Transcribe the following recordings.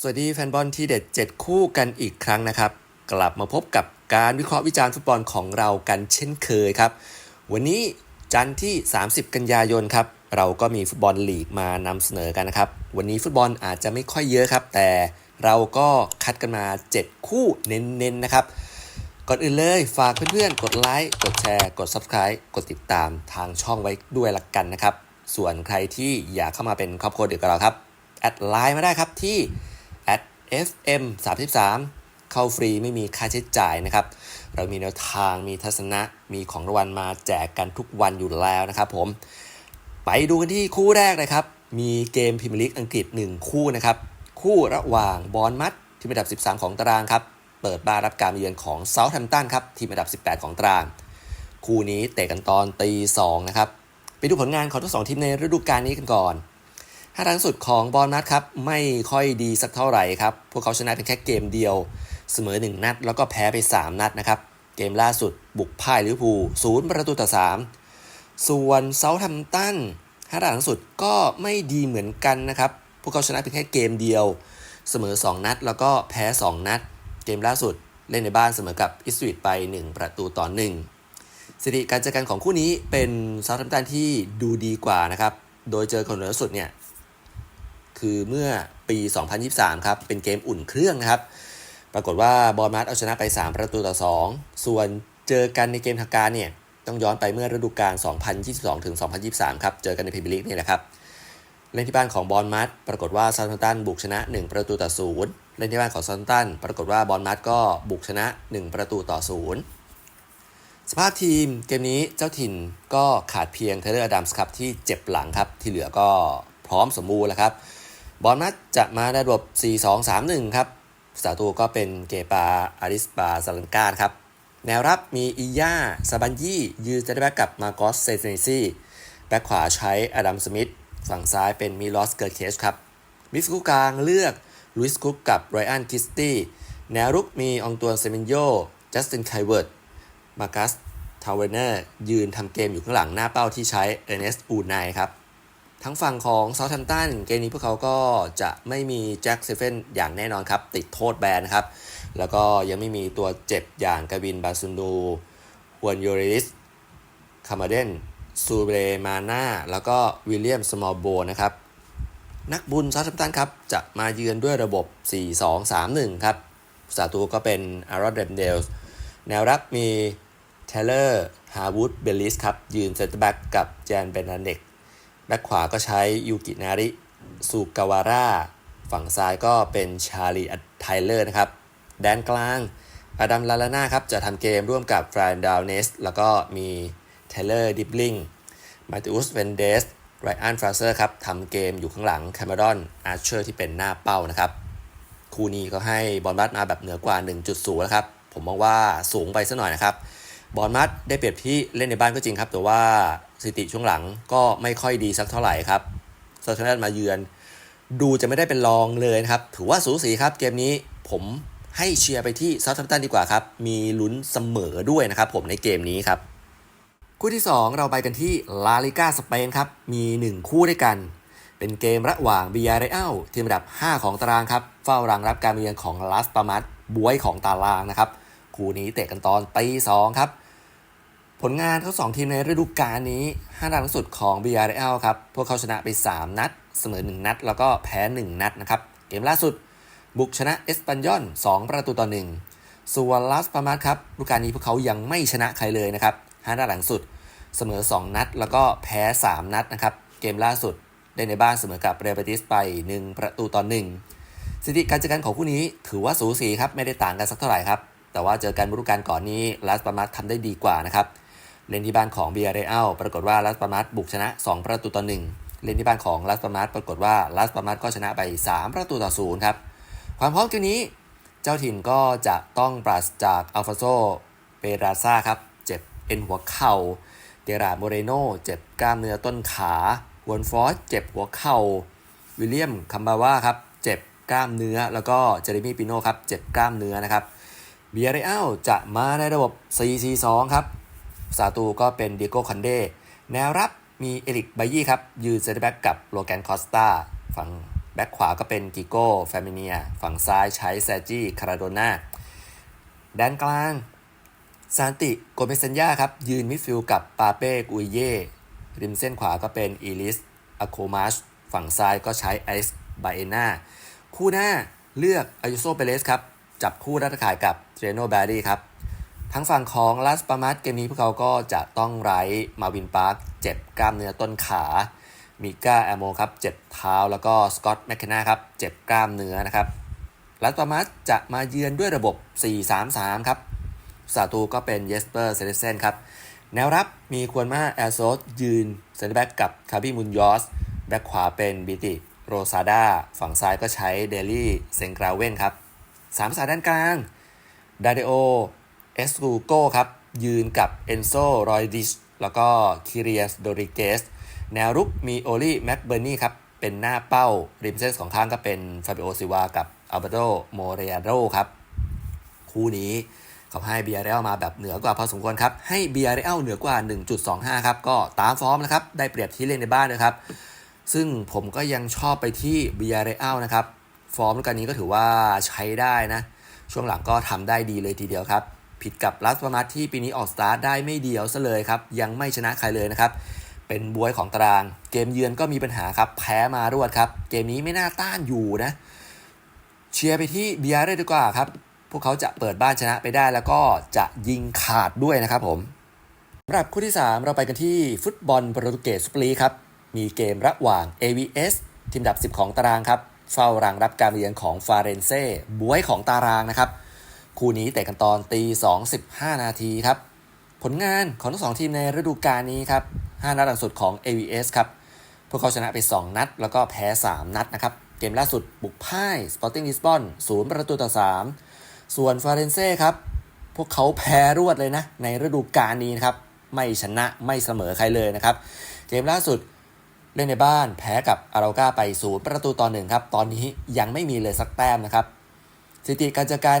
สวัสดีแฟนบอลที่เด็ด 7 คู่กันอีกครั้งนะครับ กลับมาพบกับการวิเคราะห์วิจารณ์ฟุตบอลของเรากันเช่นเคยครับ วันนี้จันทร์ที่ 30 กันยายนครับ เราก็มีฟุตบอลลีกมานำเสนอกันนะครับ วันนี้ฟุตบอลอาจจะไม่ค่อยเยอะครับ แต่เราก็คัดกันมา 7 คู่เน้นๆนะครับ ก่อนอื่นเลยฝากเพื่อนๆ กดไลค์กดแชร์กด Subscribe กดติดตามทางช่องไว้ด้วยละกันนะครับ ส่วนใครที่อยากเข้ามาเป็นครอบครัวเดียวกับเราครับแอดไลน์มาได้ครับที่ fm 33 เข้าฟรีไม่มีค่าใช้จ่ายนะครับ เรามีแนวทางมีทัศนะมีของรางวัลมาแจกกันทุกวันอยู่แล้วนะครับผม ไปดูกันที่คู่แรกเลยครับ มีเกมพรีเมียร์ลีกอังกฤษ 1 คู่นะครับ คู่ระหว่างบอลมัดที่อันดับ 13 ของตารางครับ เปิดบ้านรับการเยือนของเซาท์แฮมป์ตันครับทีมอันดับ 18 ของตาราง คู่นี้เตะกันตอนตี2นะครับไปดูผลงานของทั้งสองทีมในฤดูกาลนี้กันก่อน ห้าทางสุดของบอลนัดครับไม่ค่อยดีสักเท่าไหร่ครับ พวกเขาชนะเพียงแค่เกมเดียว เสมอ 1 นัด แล้วก็แพ้ไป 3 นัดนะครับ เกมล่าสุดบุกพ่ายลิเวอร์พูลศูนย์ประตูต่อ 3 ส่วนเซาท์แฮมตันห้าทางสุดก็ไม่ดีเหมือนกันนะครับ พวกเขาชนะเพียงแค่เกมเดียว เสมอ 2 นัด แล้วก็แพ้ 2 นัด เกมล่าสุดเล่นในบ้านเสมอกับอิสวิตไป 1 ประตูต่อ 1สถิติการเจอกันของคู่นี้เป็นเซาท์แฮมตันที่ดูดีกว่านะครับ โดยเจอคนเหนือสุดเนี่ย คือเมื่อปี 2023 ครับ เป็นเกมอุ่นเครื่องนะครับ ปรากฏว่าบอลมาร์เอาชนะไป 3 ประตูต่อ 2 ส่วนเจอกันในเกมทางการเนี่ย ต้องย้อนไปเมื่อฤดูกาล 2022 ถึง 2023 ครับ เจอกันในพรีเมียร์ลีกนี่แหละครับ เล่นที่บ้านของบอลมาร์ปรากฏว่าซาร์ตันบุกชนะ 1 ประตูต่อ 0 เล่นที่บ้านของซาร์ตันปรากฏว่าบอลมาร์ก็บุกชนะ 1 ประตูต่อ 0สภาพทีมเกมนี้เจ้าถิ่นก็ขาดเพียงเทเลอร์อดัมส์ครับที่เจ็บหลังครับ ที่เหลือก็พร้อมสมบูรณ์แล้วครับ บอลนัดจะมาในระบบ 4-2-3-1 ครับสาตูก็เป็นเกปาอาริสปาซาลันกาครับ แนวรับมีอีย่าซาบันยี่ยืนจะได้แบ็กกับมาโกสเซเนซีแบ็กขวาใช้อดัมสมิธฝั่งซ้ายเป็นมิลอสเกิร์เคชครับมิดฟิลด์กลางเลือกลุยส์คุกกับไรอันคิสตี้แนวรุกมีองตัวนเซมินโยจัสตินไคเวิร์ดมาคัสทาวเวเนอร์ยืนทำเกมอยู่ข้างหลังหน้าเป้าที่ใช้เอเนสอูนไนครับ ทั้งฝั่งของเซาท์แฮมป์ตันเกมนี้พวกเขาก็จะไม่มีแจ็คเซเฟนอย่างแน่นอนครับ ติดโทษแบนนะครับ แล้วก็ยังไม่มีตัวเจ็บอย่างกาวินบาซุนดูฮวนโยริสคามาเดนซูเบรมาน่าแล้วก็วิลเลียมสมอลโบนะครับ นักบุญเซาท์แฮมป์ตันครับ จะมาเยือนด้วยระบบ 4-2-3-1 ครับสาตูก็เป็นอารอนเดมเดลส์แนวรับมีเทเลอร์ฮาวูดเบลลิสครับ ยืนเซนเตอร์แบ็กกับแจนเบนนันเด็ก แบ็คขวาก็ใช้ยูกินาริสุกาวาร่าฝั่งซ้ายก็เป็นชาลีไทเลอร์นะครับ แดนกลางอดัมลาลาน่าครับ จะทำเกมร่วมกับฟรานดาวเนส แล้วก็มีเทเลอร์ดิบลิงมาติอุสเวนเดสไรอันฟราเซอร์ครับทำเกมอยู่ข้างหลังแคมารอนอาร์เชอร์ที่เป็นหน้าเป้านะครับ คู่นี้ก็ให้บอลบัตมาแบบเหนือกว่า 1.0แล้วครับ ผมมองว่าสูงไปสักหน่อยนะครับ บอลมัดได้เปรียบที่เล่นในบ้านก็จริงครับ แต่ว่า สถิติช่วงหลังก็ไม่ค่อยดีสักเท่าไหร่ครับซาร์ตันมาเยือน ดูจะไม่ได้เป็นรองเลยนะครับ ถือว่าสูสีครับเกมนี้ผมให้เชียร์ไปที่ซาร์ตันดีกว่าครับ มีลุ้นเสมอด้วยนะครับผมในเกมนี้ครับ คู่ที่ 2 เราไปกันที่ลาลิก้าสเปนครับ มี 1 คู่ด้วยกัน เป็นเกมระหว่างบียาเรอัลทีมอันดับ 5 ของตารางครับ เฝ้ารังรับการเยือนของลาสปามัสบวยของตารางนะครับ คู่นี้เตะกันตอนตีสองครับ ผลงานทั้งสองทีมในฤดูกาลนี้5นัดล่าสุดของ b r l ครับ พวกเขาชนะไป 3 นัด เสมอ 1 นัด แล้วก็แพ้ 1 นัดนะครับ เกมล่าสุด บุกชนะเอสปันยอน 2 ประตูต่อ 1 ส่วนลาสปามาสครับฤดูกาลนี้พวกเขายังไม่ชนะใครเลยนะครับ5นัดหลังสุด เสมอ 2 นัด แล้วก็แพ้ 3 นัดนะครับ เกมล่าสุดได้ในบ้านเสมอกับเรเบติสไป 1 ประตูต่อ 1 สถิติการเจอกันของคู่นี้ถือว่าสูสีครับไม่ได้ต่างกันสักเท่าไหร่ครับแต่ว่าเจอกันฤดูกาลก่อนนี้ลาสปามาสทำได้ดีกว่านะครับ เล่นที่บ้านของเบียร์เรอัลปรากฏว่าลาสปามาสบุกชนะ 2 ประตูต่อ 1 เล่นที่บ้านของลาสปามาสปรากฏว่าลาสปามาสก็ชนะไป 3 ประตูต่อ0ครับความพร้อมเกมนี้ เจ้าถิ่นก็จะต้องปราศจากอัลฟาโซเปราซาครับเจ็บเอ็นหัวเข่าเดราโมเรโนเจ็บกล้ามเนื้อต้นขาวนฟอสเจ็บหัวเข่าวิลเลียมคัมบาวาครับเจ็บกล้ามเนื้อ แล้วก็เจเรมี่ปิโน่ครับเจ็บกล้ามเนื้อนะครับเบียร์เรอัลจะมาในระบบ 4-4-2 ครับ ซาตูก็เป็นเดียโก้คอนเดแนวรับมีเอริกไบยี่ครับ ยืนเซนเตอร์แบ็กกับโลแกนคอสตาฝั่งแบ็คขวาก็เป็นกิโก้แฟมิเนีย ฝั่งซ้ายใช้แซจิคาราโดนาแดนกลางซานติโกเมซันยาครับ ยืนมิดฟิลด์กับปาเป้กุยเย่ริมเส้นขวาก็เป็นอีลิสอะโคมาชฝั่งซ้ายก็ใช้ไอซ์บาเอนาคู่หน้าเลือกอายุโซเปเลสครับ จับคู่รัตข่ายกับเทรโนแบรี่ครับ ทั้งฝั่งของลาสปามัสเกมนี้พวกเขาก็จะต้องไร้มาวินปาร์คเจ็บกล้ามเนื้อต้นขามิก้าแอโมครับเจ็บเท้าแล้วก็สกอตแมคเคนนาครับเจ็บกล้ามเนื้อนะครับลาสปามัสจะมาเยือนด้วยระบบ 4-3-3 ครับสาตูก็เป็นเยสเปอร์เซเลเซนครับแนวรับมีควรมาแอร์โซสยืนเซนเตอร์แบ็กกับคาบิมุนยอสแบ็กขวาเป็นบิติโรซาดาฝั่งซ้ายก็ใช้เดลี่เซงกราเวนครับสามสายด้านกลางดาเดโอ เอสกูโก้ครับ ยืนกับเอนโซรอยดิชแล้วก็คิเรียสโดริเกส แนวรุกมีโอลี่แม็กเบอร์นี่ครับ เป็นหน้าเป้า ริมเส้นของข้างก็เป็นฟาบิโอซิวากับอัลเบโตโมเรอาโดครับ คู่นี้เขาให้เบียร์เรลมาแบบเหนือกว่าพอสมควรครับ ให้เบียร์เรลเหนือกว่า 1.25 ครับ ก็ตามฟอร์มนะครับ ได้เปรียบที่เล่นในบ้านด้วยครับ ซึ่งผมก็ยังชอบไปที่เบียร์เรลนะครับ ฟอร์มฤดูกาลนี้ก็ถือว่าใช้ได้นะ ช่วงหลังก็ทำได้ดีเลยทีเดียวครับ ผิดกับลัสปามาสที่ปีนี้ออกสตาร์ทได้ไม่เดียวซะเลยครับ ยังไม่ชนะใครเลยนะครับ เป็นบวยของตาราง เกมเยือนก็มีปัญหาครับ แพ้มารวดครับ เกมนี้ไม่น่าต้านอยู่นะ เชียร์ไปที่เบียร์เลยดีกว่าครับ พวกเขาจะเปิดบ้านชนะไปได้แล้วก็จะยิงขาดด้วยนะครับผมสำหรับคู่ที่ 3 เราไปกันที่ฟุตบอลโปรตุเกสซูเปอร์ลีครับ มีเกมระหว่าง AVS ทีมดับ 10 ของตารางครับ เฝ้ารังรับการเยือนของฟาเรนเซ่บวยของตารางนะครับ คู่นี้เตะกันตอนตี2.15นาทีครับ ผลงานของทั้งสองทีมในฤดูกาลนี้ครับ5นัดหลังสุดของ AVS ครับ พวกเขาชนะไป 2 นัด แล้วก็แพ้ 3 นัดนะครับ เกมล่าสุดบุกพ่าย Sporting Lisbon 0 ประตูต่อ 3 ส่วนฟาเรนเซ่ครับ พวกเขาแพ้รวดเลยนะ ในฤดูกาลนี้นะครับ ไม่ชนะไม่เสมอใครเลยนะครับ เกมล่าสุดเล่นในบ้านแพ้กับอาราโกาไป 0 ประตูต่อ1ครับ ตอนนี้ยังไม่มีเลยสักแต้มนะครับ สถิติการเจอกัน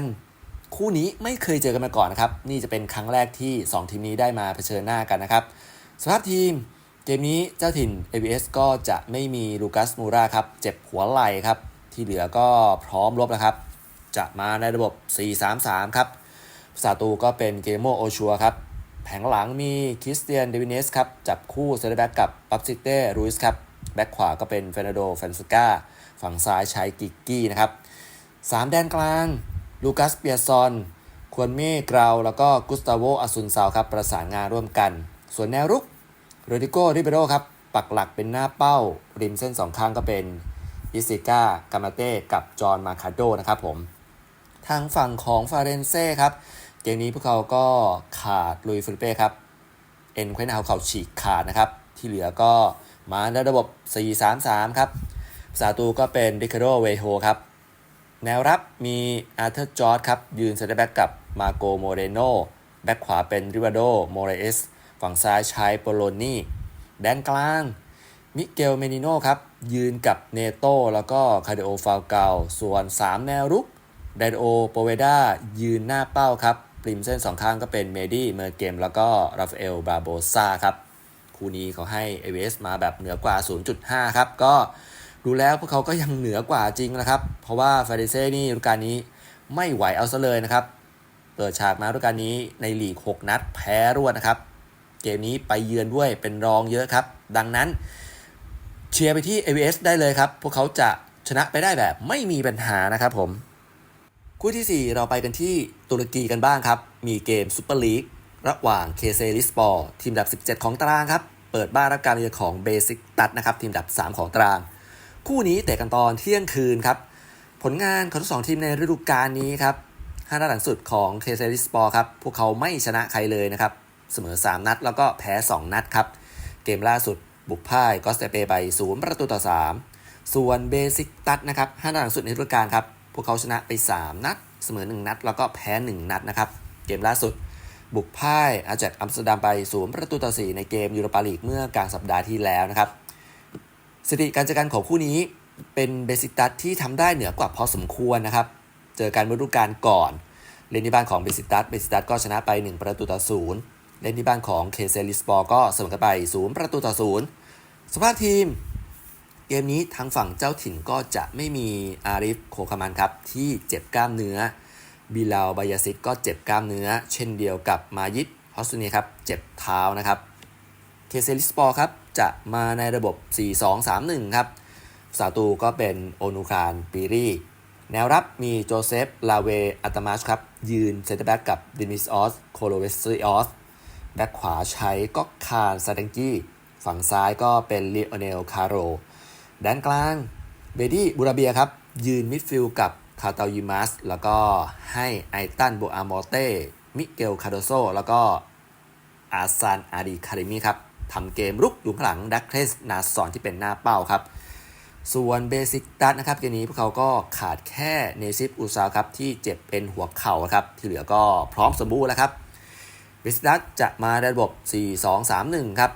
คู่นี้ไม่เคยเจอกันมาก่อนนะครับ นี่จะเป็นครั้งแรกที่ 2 ทีมนี้ได้มาเผชิญหน้ากันนะครับสภาพทีมเกมนี้เจ้าถิ่น ABS ก็จะไม่มีลูคัสมูราครับ เจ็บหัวไหล่ครับ ที่เหลือก็พร้อมรบแล้วครับ จะมาในระบบ 4-3-3 ครับสาตูก็เป็นเกมโมโอชัวครับแผงหลังมีคริสเตียนเดวินเนสครับ จับคู่เซนเตอร์แบ็กกับปับซิเต้รูสครับแบ็กขวาก็เป็นเฟรนโดแฟนสกาฝั่งซ้ายใช้กิกกี้นะครับสามแดนกลาง ลูคัสเปียซอน ควนเม่กราว แล้วก็กุสตาโวอาซุนซาวครับประสานงานร่วมกัน ส่วนแนวรุกโรดิโกริเบโรครับปักหลักเป็นหน้าเป้า ริมเส้นสองข้างก็เป็นอิซิก้ากามาเต้กับจอห์นมาคาโดนะครับผม ทางฝั่งของฟาเรนเซ่ครับ เกมนี้พวกเขาก็ขาดลุยฟิลิเป้ครับ เอ็นเควนเอาเข่าฉีกขาดนะครับ ที่เหลือก็มาในระบบ 4-3-3 ครับสาตูก็เป็นริคาโดเวโฮครับ แนวรับมีอาร์เธอร์จอร์ดครับ ยืนเซนเตอร์แบ็กกับมาโกโมเรโนแบ็กขวาเป็นริวาโดโมเรสฝั่งซ้ายใช้โปโลนีแดนกลาง มิเกลเมนิโนครับ ยืนกับเนโตแล้วก็คาเดโอฟาลเกาส่วน 3 แนวรุกไดโอโปเวดายืนหน้าเป้าครับปริมเส้นสองข้างก็เป็นเมดี้เมอร์เกม แล้วก็ราฟาเอลบาโบซาครับ คู่นี้เขาให้ a อ s มาแบบเหนือกว่า 0.5 ครับ ก็ ดูแล้วพวกเขาก็ยังเหนือกว่าจริงนะครับ เพราะว่าฟาริเซ่นี่ฤดูกาลนี้ไม่ไหวเอาซะเลยนะครับ เปิดฉากมาฤดูกาลนี้ในลีก 6 นัดแพ้รวดนะครับ เกมนี้ไปเยือนด้วยเป็นรองเยอะครับ ดังนั้นเชียร์ไปที่ AVS ได้เลยครับ พวกเขาจะชนะไปได้แบบไม่มีปัญหานะครับผม คู่ที่ 4 เราไปกันที่ตุรกีกันบ้างครับ มีเกมซูเปอร์ลีกระหว่างเคเซลิสปอร์ทีมดับ 17 ของตารางครับ เปิดบ้านรับการเยือนของเบสิกตัดนะครับทีมดับ 3 ของตาราง คู่นี้เตะกันตอนเที่ยงคืนครับ ผลงานของทั้งสองทีมในฤดูกาลนี้ครับห้านัดหลังสุดของเคเซลิสปอร์ครับ พวกเขาไม่ชนะใครเลยนะครับ เสมอ 3 นัดแล้วก็แพ้ 2 นัดครับ เกมล่าสุดบุกพ่ายกอสเตเปไป 0 ประตูต่อ 3 ส่วนเบสิกตัดนะครับห้านัดหลังสุดในฤดูกาลครับ พวกเขาชนะไป 3 นัด เสมอ 1 นัด แล้วก็แพ้ 1 นัดนะครับ เกมล่าสุดบุกพ่ายอาแจกอัมสเตอร์ดัมไป 0 ประตูต่อ 4 ในเกมยูโรปาลีกเมื่อกลางสัปดาห์ที่แล้วนะครับ สถิติการเจอกันของคู่นี้เป็นเบสิตัสที่ทำได้เหนือกว่าพอสมควรนะครับ เจอกันฤดูกาลก่อน เล่นที่บ้านของเบสิตัส เบสิตัสก็ชนะไป 1 ประตูต่อ0เล่นที่บ้านของเคเซลิสปอร์ก็เสมอกันไป 0 ประตูต่อ0สภาพทีม เกมนี้ทางฝั่งเจ้าถิ่นก็จะไม่มีอาริฟโคคามันครับ ที่เจ็บกล้ามเนื้อบิลาวบายาซิดก็เจ็บกล้ามเนื้อ เช่นเดียวกับมายิดฮอสซูเนียครับ เจ็บเท้านะครับ เคเซลิสปอร์ครับ จะมาในระบบ 4-2-3-1 ครับสาตูก็เป็นโอนูคารปีรีแนวรับมีโจเซฟ ลาเวอัตมาชครับ ยืนเซนเตอร์แบ็กกับดิมิสออส โคโลเวสซิออส แบ็กขวาใช้ก็คารซาเดงกี้ ฝั่งซ้ายก็เป็นลีโอเนล คาโรด้านกลางเบดี้บูราเบียครับ ยืนมิดฟิลด์กับคาตายิมัส แล้วก็ให้ไอตันโบอามอเต้ มิเกล คาโดโซ แล้วก็อาซานอาดีคาเดมีครับ ทำเกมรุกอยู่ข้างหลังดักเคลสนาสอนที่เป็นหน้าเป้าครับ ส่วนเบสิกตัสนะครับเกมนี้พวกเขาก็ขาดแค่เนซิฟอุซาครับที่เจ็บเป็นหัวเข่าครับที่เหลือก็พร้อมสมบูรณ์แล้วครับเบสิกตัสจะมาในระบบ 4-2-3-1 ครับ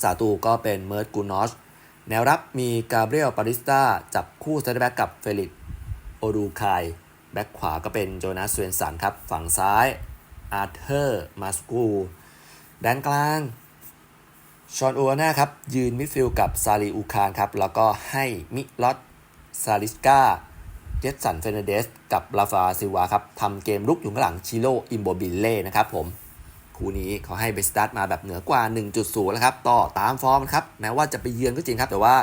สาตูก็เป็นเมิร์ดกูนอชแนวรับมีกาเบรียลปาริสตาจับคู่เซนเตอร์แบ็กกับเฟลิกโอดูคายแบ็กขวาก็เป็นโจนาสเวนสันครับ ฝั่งซ้ายอาร์เธอร์มาสกูแดนกลาง ชอนโอวาน่าครับ ยืนมิดฟิลด์กับซาลีอูคารครับ แล้วก็ให้มิลอตซาลิสกาเจสสันเฟเนเดส กับลาฟาซิวาครับทำเกมลุกอยู่ข้างหลังชิโรอิมโบบิเล่นะครับผม คู่นี้เขาให้เบสตัสมาแบบเหนือกว่า 1.0 แล้วครับ ต่อตามฟอร์มครับ แม้ว่าจะไปเยือนก็จริงครับ แต่ว่า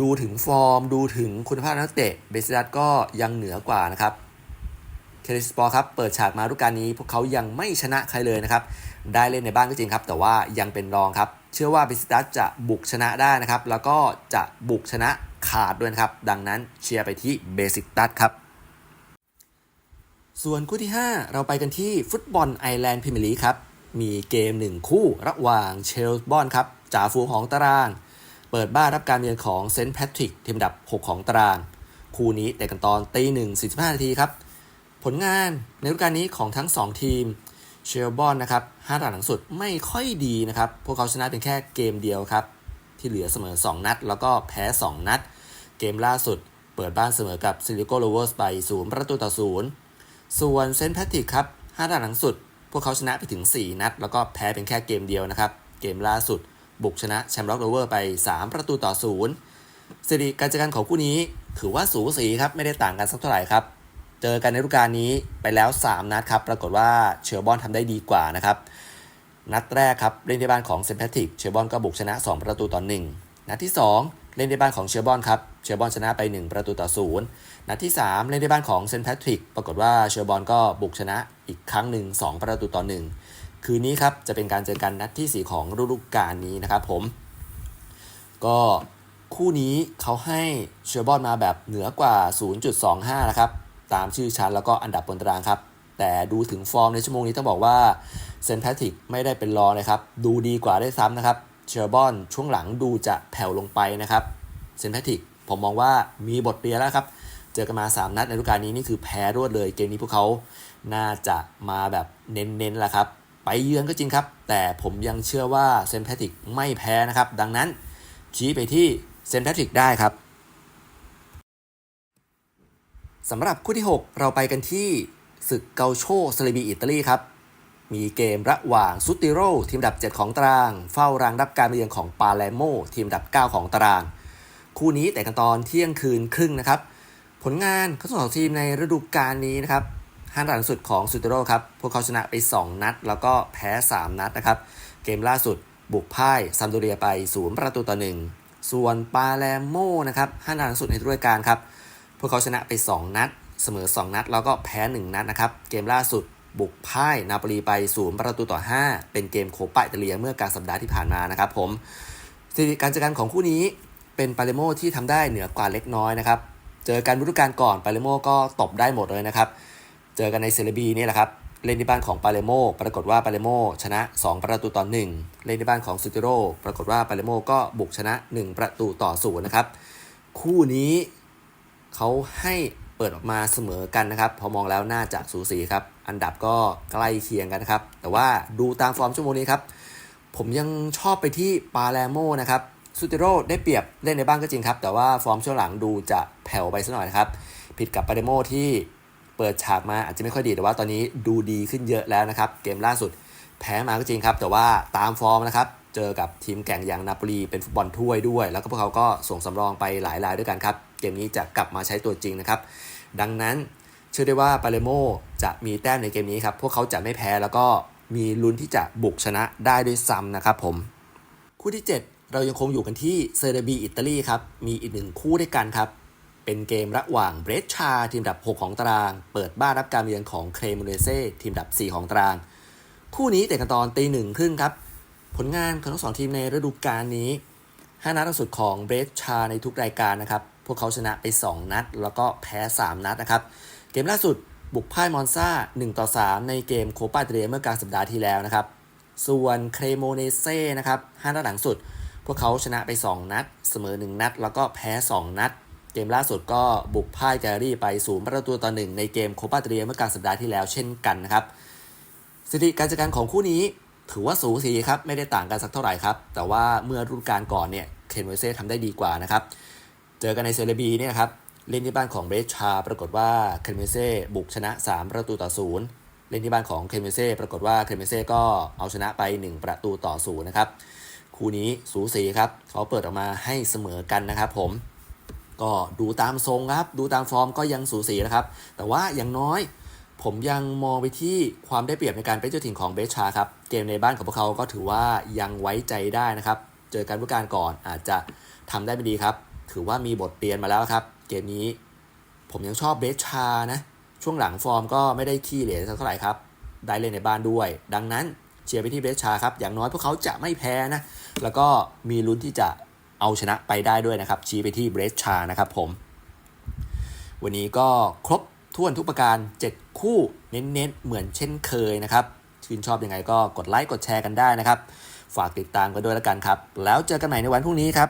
ดูถึงฟอร์ม ดูถึงคุณภาพนักเตะเบสตัสก็ยังเหนือกว่านะครับ เคลิสปอร์ครับ เปิดฉากมาฤดูกาลนี้ พวกเขายังไม่ชนะใครเลยนะครับ ได้เล่นในบ้านก็จริงครับ แต่ว่ายังเป็นรองครับ เชื่อว่าเบสตัสจะบุกชนะได้นะครับ แล้วก็จะบุกชนะขาดด้วยครับ ดังนั้นเชียร์ไปที่เบสิกตัสครับ ส่วนคู่ที่ 5 เราไปกันที่ฟุตบอลไอแลนด์พรีเมียร์ลีกครับ มีเกม 1 คู่ระหว่างเชลบอนครับจ่าฝูงของตาราง เปิดบ้านรับการเยือนของเซนต์แพทริกทีมดับ 6 ของตาราง คู่นี้แต่กันตอนตีหนึ่งสี่สิบห้านาทีครับ ผลงานในฤดูกาลนี้ของทั้ง 2 ทีม เชลบอนนะครับห้าตาหลังสุดไม่ค่อยดีนะครับ พวกเขาชนะเป็นแค่เกมเดียวครับ ที่เหลือเสมอ 2 นัด แล้วก็แพ้ 2 นัด เกมล่าสุดเปิดบ้านเสมอกับซิลิโกโลเวอร์สไป0ประตูต่อ0ส่วนเซนต์แพทริกครับห้าตาหลังสุด พวกเขาชนะไปถึง 4 นัด แล้วก็แพ้เป็นแค่เกมเดียวนะครับ เกมล่าสุด บุกชนะแชมป์ล็อกโรเวอร์ไป 3 ประตูต่อ0สถิติการเจอกันของคู่นี้ถือว่าสูสีครับไม่ได้ต่างกันสักเท่าไหร่ครับ เจอกันในฤดูกาลนี้ไปแล้ว 3 นัดครับ ปรากฏว่าเชลบอนทำได้ดีกว่านะครับ นัดแรกครับเล่นในบ้านของเซนแพทริกเชลบอนก็บุกชนะ 2 ประตูต่อ1นัดที่ 2 เล่นในบ้านของเชลบอนครับเชลบอนชนะไป 1 ประตูต่อ0นัดที่ 3 เล่นในบ้านของเซนแพทริกปรากฏว่าเชลบอนก็บุกชนะอีกครั้งหนึ่ง2 ประตูต่อ 1 คืนนี้ครับจะเป็นการเจอกันนัดที่ 4 ของฤดูกาลนี้นะครับผม ก็คู่นี้เขาให้เชลบอนมาแบบเหนือกว่า 0.25 นะครับ ตามชื่อชั้นแล้วก็อันดับบนตารางครับแต่ดูถึงฟอร์มในชั่วโมงนี้ต้องบอกว่าเซนแพทริกไม่ได้เป็นรองนะครับ ดูดีกว่าได้ซ้ำนะครับเชลบอนช่วงหลังดูจะแผ่วลงไปนะครับเซนแพทริกผมมองว่ามีบทเรียนแล้วครับ เจอกันมา 3 นัดในฤดูกาลนี้นี่คือแพ้รวดเลย เกมนี้พวกเขาน่าจะมาแบบเน้นๆแหละครับ ไปเยือนก็จริงครับ แต่ผมยังเชื่อว่าเซนแพทริกไม่แพ้นะครับ ดังนั้นชี้ไปที่เซนแพทริกได้ครับ สำหรับคู่ที่ 6 เราไปกันที่ศึกเกาโชเซเลบีอิตาลีครับ มีเกมระหว่างซุติโรทีมอันดับ 7 ของตาราง เฝ้ารังรับการมาเยือนของปาเลโมทีมอันดับ 9 ของตาราง คู่นี้แต่กันตอนเที่ยงคืนครึ่งนะครับ ผลงานเขาสองทีมในฤดูกาลนี้นะครับห้านัดหลังสุดของซุติโรครับ พวกเขาชนะไป 2 นัด แล้วก็แพ้ 3 นัดนะครับ เกมล่าสุดบุกพ่ายซัมโดเรียไป 0 ประตูต่อ 1 ส่วนปาเลโมนะครับห้านัดหลังสุดในฤดูกาลครับ พวกเขาชนะไป 2 นัด เสมอ 2 นัด แล้วก็แพ้ 1 นัดนะครับ เกมล่าสุดบุกพ่ายนาปลีไป0ประตูต่อ 5 เป็นเกมโคปาอิตาเลียเมื่อกลางสัปดาห์ที่ผ่านมานะครับผมสถิติการเจอกันของคู่นี้เป็นปาเลโมที่ทำได้เหนือกว่าเล็กน้อยนะครับ เจอกันฤดูกาลก่อนปาเลโมก็ตบได้หมดเลยนะครับ เจอกันในเซเลบีนี่แหละครับเล่นที่บ้านของปาเลโมปรากฏว่าปาเลโมชนะ 2 ประตูต่อ 1 เล่นที่บ้านของซูติโรปรากฏว่าปาเลโมก็บุกชนะ 1 ประตูต่อศูนย์นะครับ คู่นี้ เขาให้เปิดออกมาเสมอกันนะครับ พอมองแล้วน่าจะสูสีครับ อันดับก็ใกล้เคียงกันนะครับ แต่ว่าดูตามฟอร์มชั่วโมงนี้ครับ ผมยังชอบไปที่ปาเลโมนะครับซูติโรได้เปรียบเล่นในบ้านก็จริงครับ แต่ว่าฟอร์มช่วงหลังดูจะแผ่วไปสักหน่อยนะครับ ผิดกับปาเลโมที่เปิดฉากมาอาจจะไม่ค่อยดีแต่ว่าตอนนี้ดูดีขึ้นเยอะแล้วนะครับ เกมล่าสุดแพ้มาก็จริงครับ แต่ว่าตามฟอร์มนะครับ เจอกับทีมแข่งอย่างนาโปลีเป็นฟุตบอลถ้วยด้วย แล้วก็พวกเขาก็ส่งสำรองไปหลายรายด้วยกันครับ เกมนี้จะกลับมาใช้ตัวจริงนะครับ ดังนั้นเชื่อได้ว่าปาเลโมจะมีแต้มในเกมนี้ครับ พวกเขาจะไม่แพ้แล้วก็มีลุ้นที่จะบุกชนะได้ด้วยซ้ำนะครับผม คู่ที่ 7 เรายังคงอยู่กันที่เซเรบีอิตาลีครับ มีอีกหนึ่งคู่ด้วยกันครับ เป็นเกมระหว่างเบรชชาทีมดับ 6 ของตาราง เปิดบ้านรับการเยือนของเครโมเนเซ่ทีมดับ 4 ของตาราง คู่นี้เตะกันตอนตีหนึ่งครึ่งครับ ผลงานของทั้งสองทีมในฤดูกาลนี้ 5 นัดล่าสุดของเบรชชาในทุกรายการนะครับ พวกเขาชนะไป 2 นัด แล้วก็แพ้ 3 นัดนะครับ เกมล่าสุดบุกพ่ายมอนซา1ต่อ 3 ในเกมโคปาเดเรเมื่อกลางสัปดาห์ที่แล้วนะครับ ส่วนเครโมเนเซ่นะครับ5นัดหลังสุด พวกเขาชนะไป 2 นัด เสมอ 1 นัด แล้วก็แพ้ 2 นัด เกมล่าสุดก็บุกพ่ายแกรี่ไปศูนย์ประตูต่อหนึ่งในเกมโคปาเดเรเมื่อกลางสัปดาห์ที่แล้วเช่นกันนะครับสถิติการจัดการของคู่นี้ถือว่าสูสีครับ ไม่ได้ต่างกันสักเท่าไหร่ครับ แต่ว่าเมื่อฤดูกาลก่อนเนี่ยเคนเวเซ่ทำได้ดีกว่านะครับ เจอกันในเซเลบีเนี่ยครับ เล่นที่บ้านของเบรชา ปรากฏว่าเคนเวเซ่บุกชนะ 3 ประตูต่อศูนย์เล่นที่บ้านของเคนเวเซ่ปรากฏว่าเคนเวเซ่ก็เอาชนะไป 1 ประตูต่อศูนย์นะครับคู่นี้สูสีครับเขาเปิดออกมาให้เสมอกันนะครับ ผม ก็ดูตามทรงครับ ดูตามฟอร์มก็ยังสูสีนะครับ แต่ว่าอย่างน้อยผมยังมองไปที่ความได้เปรียบในการเป็นเจ้าถิ่นของเบชาครับเกมในบ้านของพวกเขาก็ถือว่ายังไว้ใจได้นะครับ เจอกันผู้การก่อนอาจจะทำได้ไม่ดีครับ ถือว่ามีบทเรียนมาแล้วครับ เกมนี้ ผมยังชอบเบสชานะ ช่วงหลังฟอร์มก็ไม่ได้ขี้เหร่สักเท่าไหร่ครับ ได้เล่นในบ้านด้วย ดังนั้นเชียร์ไปที่เบสชาครับ อย่างน้อยพวกเขาจะไม่แพ้นะ แล้วก็มีลุ้นที่จะเอาชนะไปได้ด้วยนะครับ ชี้ไปที่เบสชานะครับผม วันนี้ก็ครบถ้วนทุกประการ 7 คู่เน้นๆเหมือนเช่นเคยนะครับชื่นชอบยังไงก็กดไลค์กดแชร์กันได้นะครับ ฝากติดตามกันด้วยแล้วกันครับ แล้วเจอกันใหม่ในวันพรุ่งนี้ครับ